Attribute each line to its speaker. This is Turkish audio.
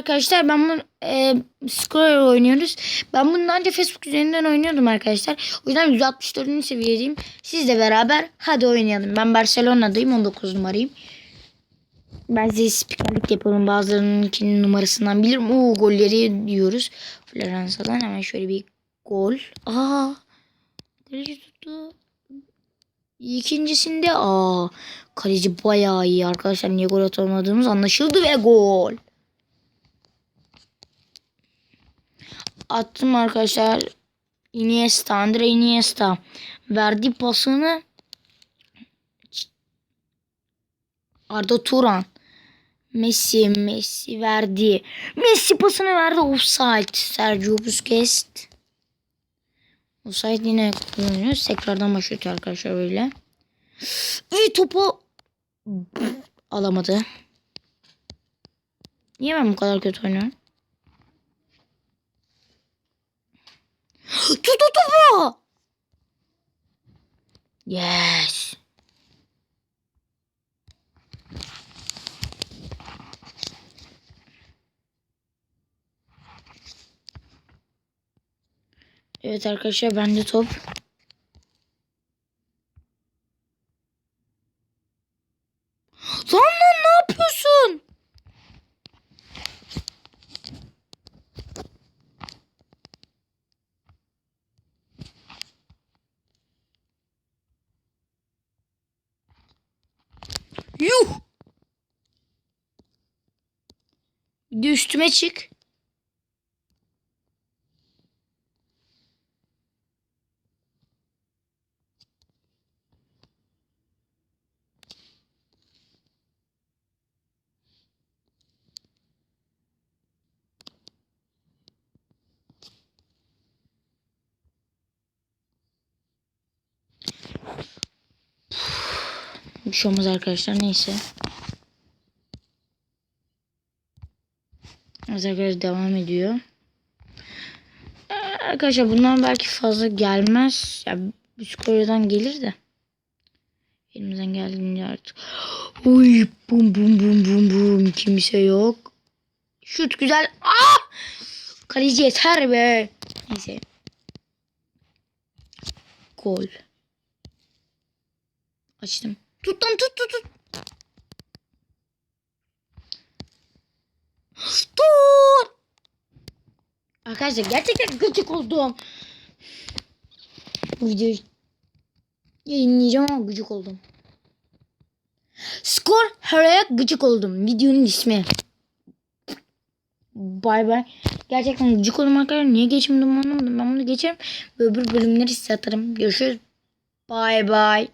Speaker 1: Arkadaşlar ben bunu e, Square oynuyoruz. Ben bunu önce Facebook üzerinden oynuyordum arkadaşlar. O yüzden 164. seviyedeyim. Sizle beraber hadi oynayalım. Ben Barcelona'dayım 19 numarayım. Ben size spikerlik yapalım. Bazılarının numarasından bilirim. Oo golleri diyoruz. Floransa'dan hemen şöyle bir gol. Aa. Kaleci tuttu. İkincisinde aa kaleci bayağı iyi arkadaşlar. Niye gol atamadığımız anlaşıldı ve gol. Attım arkadaşlar. Iniesta, Andre Iniesta verdi pasını Arda Turan. Messi, Messi verdi. Messi pasını verdi. Offside. Sergio Busquets. Offside yine kullanıyoruz. Tekrardan başlıyor arkadaşlar böyle. Ve topu alamadı. Niye ben bu kadar kötü oynuyorum? O topu. Yes. Evet arkadaşlar bende top. Lan üstüme çık. Bir şey olmaz arkadaşlar neyse. Arkadaşlar devam ediyor. Arkadaşlar bundan belki fazla gelmez. Ya Biskoryadan gelir de. Elimizden geldiğince artık. Uy bum bum bum bum bum. Kimse yok. Şut güzel. Ah! Kaleci yeter be. Neyse. Gol. Açtım. Tut lan tut tut tut. Tut. Arkadaşlar gerçekten gıcık oldum. Bu videoyu yayınlayacağım ama gıcık oldum. Skor heraya gıcık oldum. Videonun ismi. Bay bay. Gerçekten gıcık oldum arkadaşlar. Niye geçmedim anlamadım. Ben bunu geçerim. Öbür bölümleri size atarım. Görüşürüz. Bay bay.